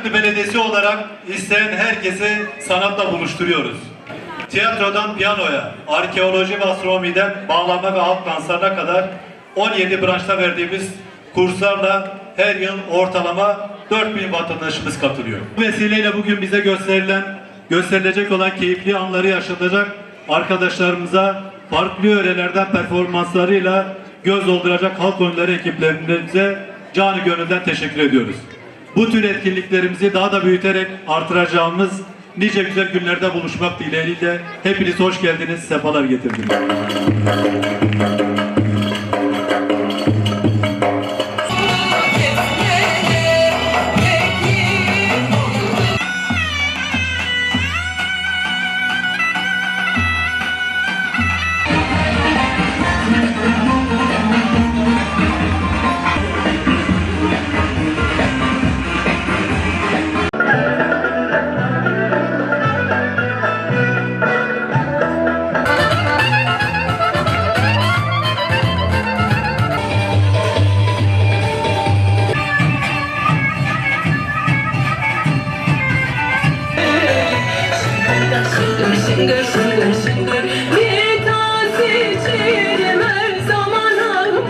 Çaklı Belediyesi olarak isteyen herkesi sanatla buluşturuyoruz. Tiyatrodan piyanoya, arkeoloji ve astronomiden bağlama ve halk danslarına kadar 17 branşta verdiğimiz kurslarla her yıl ortalama 4000 vatandaşımız katılıyor. Bu vesileyle bugün bize gösterilen, gösterilecek olan keyifli anları yaşatacak arkadaşlarımıza farklı yörelerden performanslarıyla göz dolduracak halk oyunları ekiplerimize canı gönülden teşekkür ediyoruz. Bu tür etkinliklerimizi daha da büyüterek artıracağımız nice güzel günlerde buluşmak dileğiyle hepiniz hoş geldiniz, sefalar getirdiniz. Singer, singer, singer.